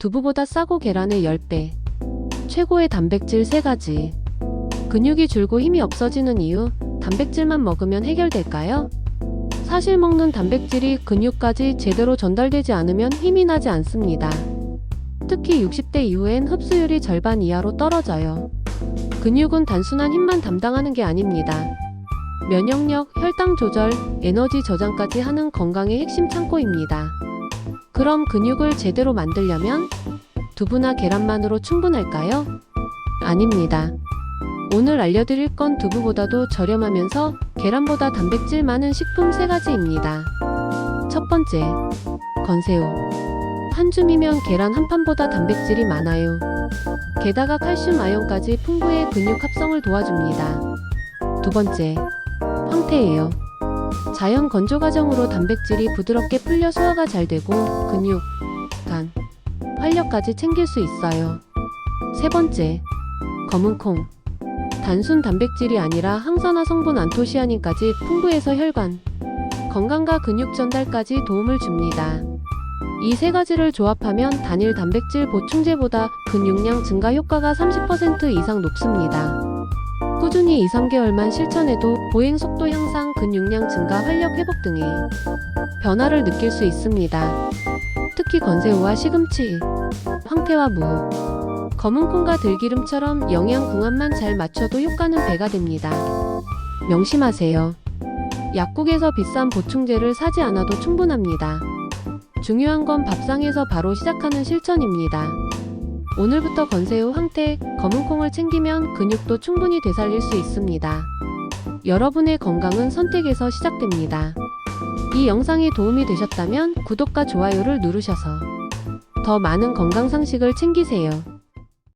두부보다 싸고 계란의 10배. 최고의 단백질 3가지. 근육이 줄고 힘이 없어지는 이유, 단백질만 먹으면 해결될까요? 사실 먹는 단백질이 근육까지 제대로 전달되지 않으면 힘이 나지 않습니다. 특히 60대 이후엔 흡수율이 절반 이하로 떨어져요. 근육은 단순한 힘만 담당하는 게 아닙니다. 면역력, 혈당 조절, 에너지 저장까지 하는 건강의 핵심 창고입니다. 그럼 근육을 제대로 만들려면 두부나 계란만으로 충분할까요? 아닙니다. 오늘 알려드릴 건 두부보다도 저렴하면서 계란보다 단백질 많은 식품 3가지입니다. 첫 번째, 건새우. 한 줌이면 계란 한 판보다 단백질이 많아요. 게다가 칼슘 아연까지 풍부해 근육 합성을 도와줍니다. 두 번째, 황태예요. 자연 건조 과정으로 단백질이 부드럽게 풀려 소화가 잘 되고 근육, 간, 활력까지 챙길 수 있어요. 세 번째, 검은 콩. 단순 단백질이 아니라 항산화 성분 안토시아닌까지 풍부해서 혈관, 건강과 근육 전달까지 도움을 줍니다. 이 세 가지를 조합하면 단일 단백질 보충제보다 근육량 증가 효과가 30% 이상 높습니다. 꾸준히 2, 3개월만 실천해도 보행 속도 향상, 근육량 증가, 활력 회복 등의 변화를 느낄 수 있습니다. 특히 건새우와 시금치, 황태와 무, 검은콩과 들기름처럼 영양 궁합만 잘 맞춰도 효과는 배가 됩니다. 명심하세요. 약국에서 비싼 보충제를 사지 않아도 충분합니다. 중요한 건 밥상에서 바로 시작하는 실천입니다. 오늘부터 건새우, 황태, 검은콩을 챙기면 근육도 충분히 되살릴 수 있습니다. 여러분의 건강은 선택에서 시작됩니다. 이 영상이 도움이 되셨다면 구독과 좋아요를 누르셔서 더 많은 건강 상식을 챙기세요.